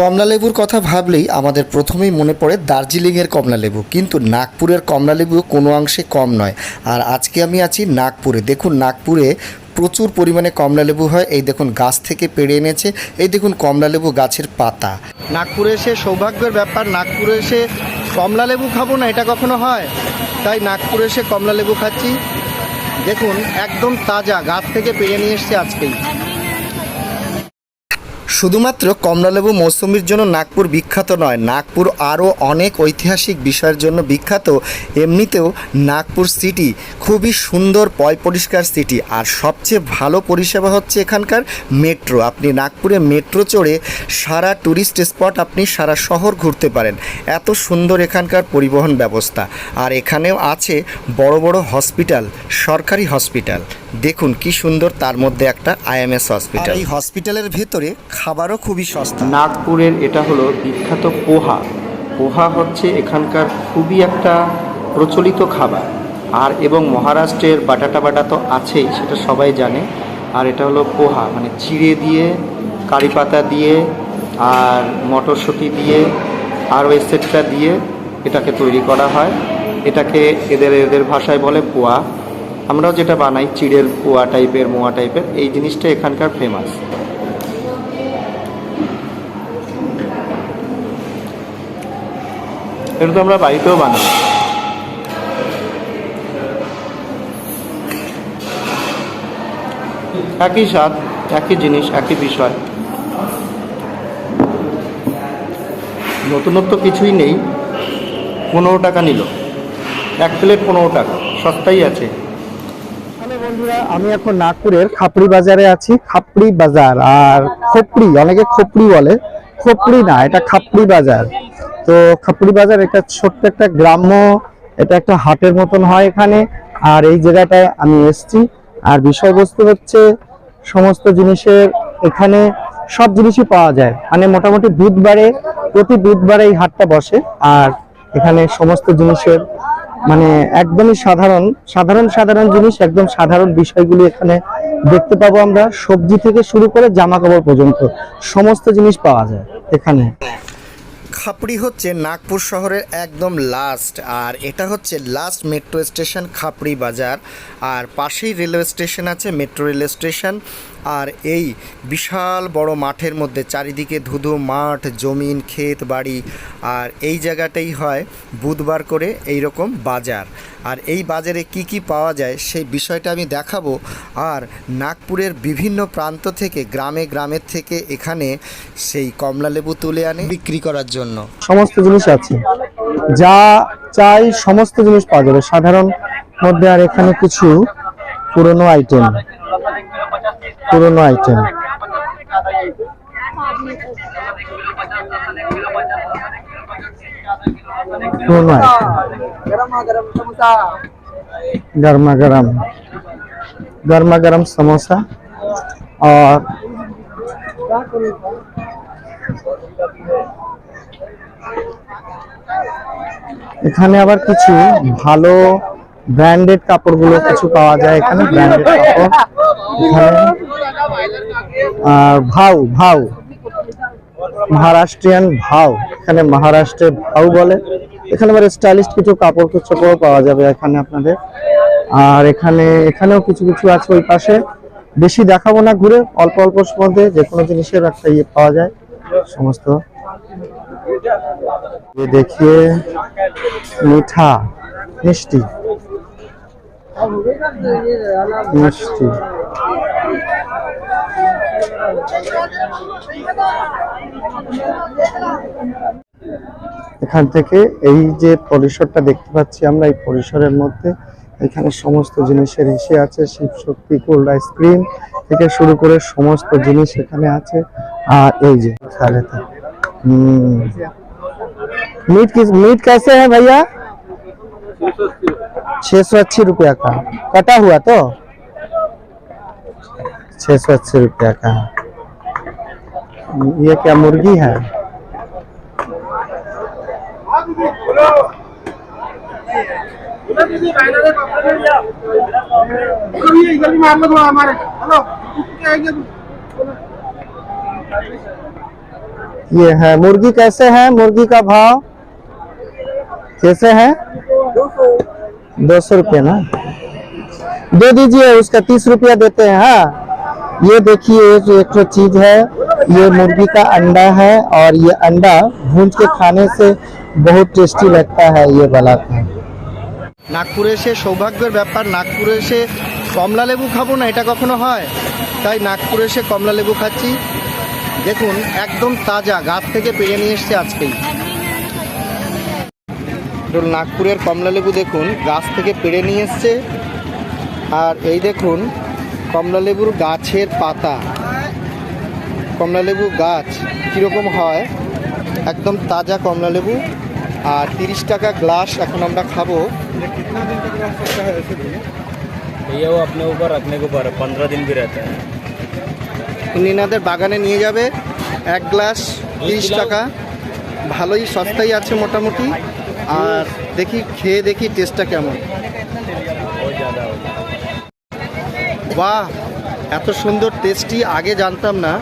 কমলালেবুর কথা ভাবলেই আমাদের প্রথমেই মনে পড়ে দার্জিলিংয়ের কমলালেবু। কিন্তু নাগপুরের কমলালেবু কোনো অংশে কম নয়। আর আজকে আমি আছি নাগপুরে। দেখুন, নাগপুরে প্রচুর পরিমাণে কমলালেবু হয়। এই দেখুন, গাছ থেকে পেড়ে এনেছে। এই দেখুন, কমলালেবু গাছের পাতা। নাগপুরে এসে সৌভাগ্যের ব্যাপার, নাগপুরে এসে কমলালেবু খাব না, এটা কখনো হয়? তাই নাগপুরে এসে কমলালেবু খাচ্ছি। দেখুন, একদম তাজা, গাছ থেকে পেড়ে নিয়ে এসছে আজকেই। শুধুমাত্র কমলালেবু মৌসুমির জন্য নাগপুর বিখ্যাত নয়, নাগপুর আরও অনেক ঐতিহাসিক বিষয়ের জন্য বিখ্যাত। এমনিতেও নাগপুর সিটি খুবই সুন্দর, পয় পরিষ্কার সিটি আর সবচেয়ে ভালো পরিষেবা হচ্ছে এখানকার মেট্রো আপনি নাগপুরে মেট্রো চড়ে সারা ট্যুরিস্ট স্পট আপনি সারা শহর ঘুরতে পারেন। এত সুন্দর এখানকার পরিবহন ব্যবস্থা। আর এখানেও আছে বড় বড় হসপিটাল সরকারি হসপিটাল দেখুন কি সুন্দর তার মধ্যে একটা আইএমএস হসপিটাল এই হসপিটালের ভেতরে খাবারও খুবই সস্তা। নাগপুরের এটা হলো বিখ্যাত পোহা। পোহা হচ্ছে এখানকার খুবই একটা প্রচলিত খাবার। আর এবং মহারাষ্ট্রের বাটাটা বাটা তো আছেই, সেটা সবাই জানে। আর এটা হলো পোহা মানে চিড়ে দিয়ে, কারি পাতা দিয়ে, আর মটরশুঁটি দিয়ে আরও এসেটটা দিয়ে এটাকে তৈরি করা হয়। এটাকে এদের এদের ভাষায় বলে পোয়া। আমরাও যেটা বানাই, চিড়ের পোয়া টাইপের মোয়া টাইপের এই জিনিসটা এখানকার ফেমাস এটা তো আমরা বাড়িতেও বানাই। একই স্বাদ, একই জিনিস, একই বিষয়। নতুনত্ব কিছুই নেই, পনেরো টাকা নিল। এক প্লেট পনেরো টাকা, সস্তাই আছে। আমি এখন নাগপুরের খাপড়ি বাজারে আছি। খাপড়ি বাজার, আর খোপড়ি, অনেকে খোপড়ি বলে। খোপড়ি না, এটা খাপড়ি বাজার। তো খাপড়ি বাজার এটা ছোট্ট একটা গ্রাম্য, এটা একটা হাটের মতন হয় এখানে। আর এই জায়গাটায় আমি এসেছি। আর বিষয়বস্তু হচ্ছে সমস্ত জিনিসের এখানে সব জিনিসই পাওয়া যায়। মানে মোটামুটি বুধবারে, প্রতি বুধবারে এই হাটটা বসে। আর এখানে সমস্ত জিনিসের মানে একদমই সাধারণ সাধারণ সাধারণ জিনিস, একদম সাধারণ বিষয়গুলি এখানে দেখতে পাবো আমরা। সবজি থেকে শুরু করে জামা কাপড় পর্যন্ত সমস্ত জিনিস পাওয়া যায় এখানে। খাপড়ি হচ্ছে নাগপুর শহরের একদম লাস্ট আর এটা হচ্ছে লাস্ট মেট্রো স্টেশন খাপড়ি বাজার। আর পাশেই রেলওয়ে স্টেশন আছে মেট্রো রেল স্টেশন আর এই বিশাল বড় মাঠের মধ্যে চারিদিকে ধুধু মাঠ, জমিন, ক্ষেত, বাড়ি আর এই জায়গাটাই হয় বুধবার করে এই রকম বাজার। আর এই বাজারে কি কি পাওয়া যায় সেই বিষয়টা আমি দেখাবো। আর নাগপুরের বিভিন্ন প্রান্ত থেকে গ্রামে গ্রামের থেকে এখানে সেই কমলালেবু তুলে আনে বিক্রি করার জন্য। সমস্ত জিনিস আছে। যা চাই সমস্ত জিনিস পাওয়া যাবে। সাধারণ মধ্যে আর এখানে কিছু পুরনো আইটেম পুরনো আইটেম পুরনো আইটেম गर्मा गर्म गर्मा गर्म समोसा और এখানে আবার কিছু ভালো ব্র্যান্ডেড কাপড়গুলো কিছু পাওয়া যায় এখানে ব্র্যান্ডেড কাপড় এখানে আর ভাউ ভাউ। মহারাষ্ট্রিয়ান ভাউ। এখানে মহারাষ্ট্রে ভাউ বলে। এখানে আবার স্টাইলিশ কিছু কাপড় চোপড় পাওয়া যাবে এখানে আপনাদের। আর এখানে, এখানেও কিছু কিছু আছে ওই পাশে। বেশি দেখাবো না, ঘুরে অল্প অল্প মধ্যে যে কোনো জিনিসের একটা ইয়ে পাওয়া যায়। সমস্ত। দেখিয়ে মিঠা, মিষ্টি। মিষ্টি। এখান থেকে এই যে পরিসরটা দেখতে পাচ্ছি আমরা এই পরিসরের মধ্যে এখানে সমস্ত জিনিসের এসে আছে শিব শক্তি কোল্ড আইসক্রিম থেকে শুরু করে সমস্ত জিনিস এখানে আছে আর এই যে খেলে हम्म मीट किस मीट कैसे है भैया छह सौ अस्सी रुपया का कटा हुआ तो छह सौ अस्सी रुपया का है। ये क्या मुर्गी है? ये है, मुर्गी कैसे है? मुर्गी का भाव कैसे है? दो सौ। रुपये ना? दे दीजिए उसका तीस रुपया देते हैं हाँ ये देखिए ये जो एक ठो चीज है ये मुर्गी का अंडा है और ये अंडा भूंज के खाने से बहुत टेस्टी लगता है ये वाला था নাগপুরে এসে সৌভাগ্যের ব্যাপার নাগপুরে এসে কমলা লেবু খাবো না এটা কখনো হয় তাই নাগপুরে এসে কমলা লেবু খাচ্ছি দেখুন একদম তাজা গাছ থেকে পেরে নিয়ে এসছে আজকেই তো নাগপুরের কমলা লেবু দেখুন গাছ থেকে পেরে নিয়ে এসছে আর এই দেখুন কমলা লেবুর গাছের পাতা কমলা লেবু গাছ কীরকম হয় একদম তাজা কমলা লেবু আর তিরিশ টাকা গ্লাস এখন আমরা খাবো भैया वो अपने ऊपर रखने के ऊपर है पंद्रह दिन भी रहता है নিনাদের বাগানে নিয়ে যাবে এক গ্লাস তিরিশ টাকা ভালোই সস্তাই আছে মোটামুটি আর দেখি খেয়ে দেখি টেস্টটা কেমন বাহ এত সুন্দর টেস্টি আগে জানতাম না।